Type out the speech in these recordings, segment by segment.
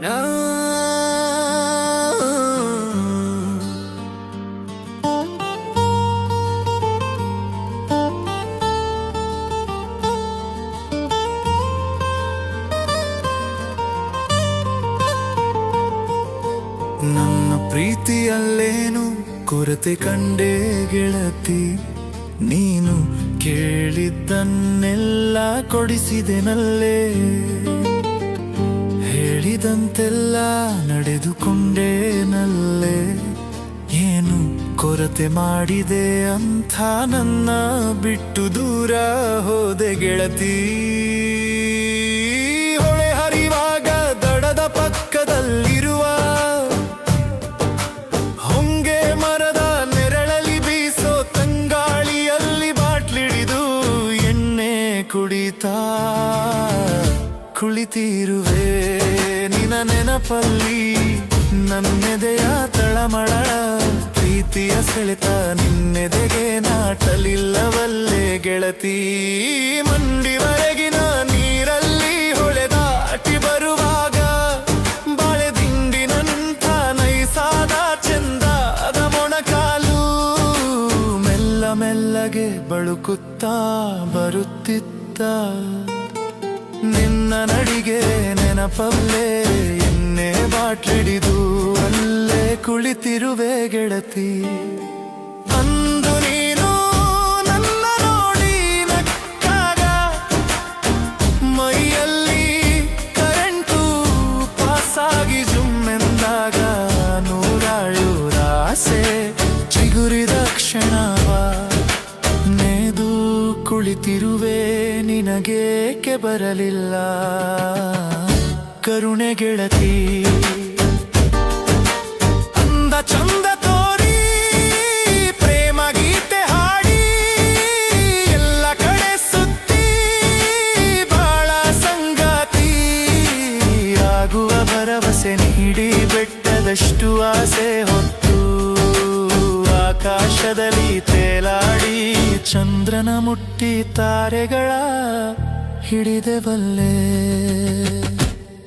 No ನನ್ನ ಪ್ರೀತಿಯಲ್ಲೇನು ಕೊರತೆ ಕಂಡೇ ಗೆಳತಿ? ನೀನು ಕೇಳಿದ್ದನ್ನೆಲ್ಲ ಕೊಡಿಸಿದೆನಲ್ಲೇ? ಹೇಳಿದಂತೆಲ್ಲ ನಡೆದುಕೊಂಡೇನಲ್ಲೇ? ಏನು ಕೊರತೆ ಮಾಡಿದೆ ಅಂಥ ನನ್ನ ಬಿಟ್ಟು ದೂರ ಹೋದೆ ಗೆಳತಿ. ಹೊಳೆ ಹರಿವಾಗ ದಡದ ಕುಡಿತಾ ಕುಳಿತಿರುವೆ. ನಿನ ನೆನಪಲ್ಲಿ ನನ್ನೆದೆಯ ತಳಮಳ, ಪ್ರೀತಿಯ ಸೆಳೆತ ನಿನ್ನೆದೆಗೆ ನಾಟಲಿಲ್ಲವಲ್ಲೇ ಗೆಳತಿ. ಮಂಡಿವರೆಗಿನ ನೀರಲ್ಲಿ ಹೊಳೆದಾಟಿ ಬರುವಾಗ, ಬಾಳೆ ದಿಂಡಿನಂತ ನೈಸಾದ ಚಂದಾದ ಮೊಣಕಾಲು. ಮೆಲ್ಲ ಮೆಲ್ಲಗೆ ಬಳುಕುತ್ತಾ ಬರುತ್ತಿತ್ತ. ನಿನ್ನ ನಡಿಗೆ ನೆನಪಲ್ಲೇ ಎನ್ನೇ ಬಾಟ್ಲಿಡಿದು ಅಲ್ಲೇ ಕುಳಿತಿರುವೆ ಗೆಳತಿ. ನಿನಗೇಕೆ ಬರಲಿಲ್ಲ? ಕರುಣೆ ಗೆಳತಿ, ಅಂದ ಚಂದ ತೋರಿ, ಪ್ರೇಮ ಗೀತೆ ಹಾಡಿ, ಎಲ್ಲ ಕಡೆ ಸುತ್ತಿ, ಬಾಳ ಸಂಗಾತಿ. ಆಗುವ ಭರವಸೆ ನೀಡಿ ಬೆಟ್ಟದಷ್ಟು ಆಸೆ ಹೊತ್ತು, ಆಕಾಶದಲ್ಲಿ ತೇಲಾಡಿ. ಚಂದ್ರನ ಮುಟ್ಟಿ ತಾರೆಗಳ ಹಿಡಿದೆವಲ್ಲೇ?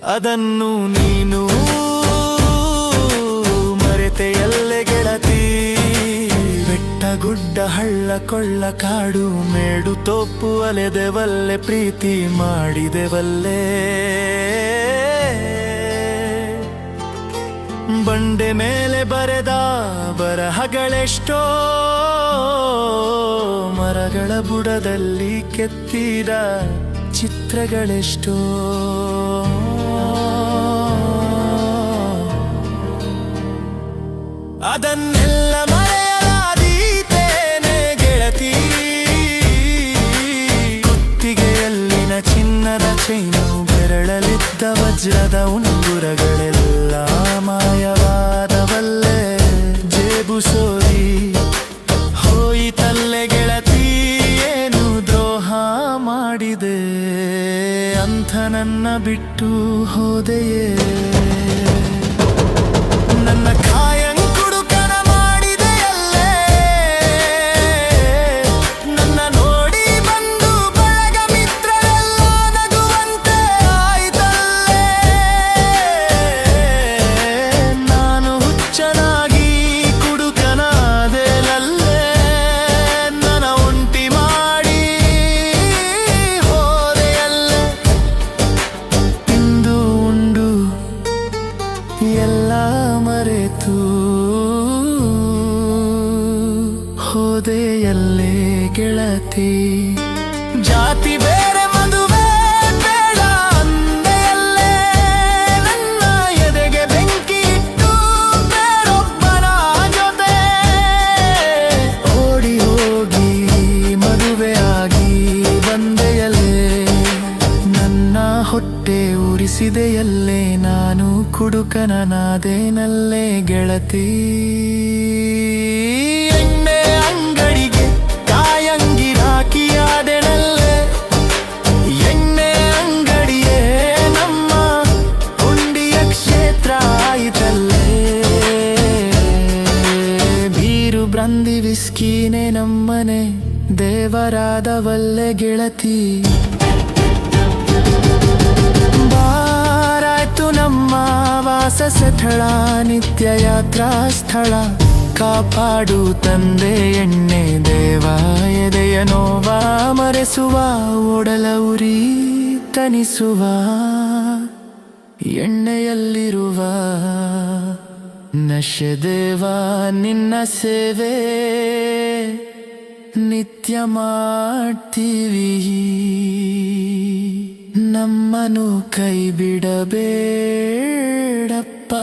ಅದನ್ನು ನೀನು ಮರೆತೆಯಲ್ಲೇ ಗೆಳತಿ? ಬೆಟ್ಟ ಗುಡ್ಡ ಹಳ್ಳ ಕೊಳ್ಳ ಕಾಡು ಮೇಡು ತೋಪು ಅಲೆದೆವಲ್ಲೆ? ಪ್ರೀತಿ ಮಾಡಿದೆವಲ್ಲೇ? ಬಂಡೆ ಮೇಲೆ ಬರೆದ ಬರಹಗಳೆಷ್ಟೋ ಮರಗಳ ಬುಡದಲ್ಲಿ ಕೆತ್ತಿದ ಚಿತ್ರಗಳೆಷ್ಟೋ. ಅದನ್ನೆಲ್ಲ ಮರೆಯಲಾದೀತೇನೆ ಬಿಟ್ಟು ಹೋದೆಯೇ? ನನ್ನ ಕಾಯಂಕುಡುಕನ ಹೊಟ್ಟೆ ಉರಿಸಿದೆಯಲ್ಲೇ ನಾನು ಕುಡುಕನನಾದೇನಲ್ಲೇ ಗೆಳತಿ? ಎಣ್ಣೆ ಅಂಗಡಿಗೆ ತಾಯಂಗಿ ಹಾಕಿಯಾದೆನಲ್ಲೇ ಎಣ್ಣೆ ಅಂಗಡಿಯೇ ನಮ್ಮ ಪುಂಡಿಯ ಕ್ಷೇತ್ರ ಆಯಿತಲ್ಲೇ? ಬೀರು ಬ್ರಂದಿ ವಿಸ್ಕೀನೆ ನಮ್ಮನೆ ದೇವರಾದವಲ್ಲೇ ಗೆಳತಿ? ಸ್ಥಳ ನಿತ್ಯ ಯಾತ್ರಾ ಸ್ಥಳ ಕಾಪಾಡು ತಂದೆ ಎಣ್ಣೆ ದೇವ, ಎದೆಯ ನೋವ ಮರೆಸುವ, ಒಡಲ ಉರಿ ತನಿಸುವ, ಎಣ್ಣೆಯಲ್ಲಿರುವ. ನಶೆ ದೇವ, ನಿನ್ನ ಸೇವೆ ನಿತ್ಯ ಮಾಡ್ತೀವಿ. ನಮ್ಮನು ಕೈ கடப்பா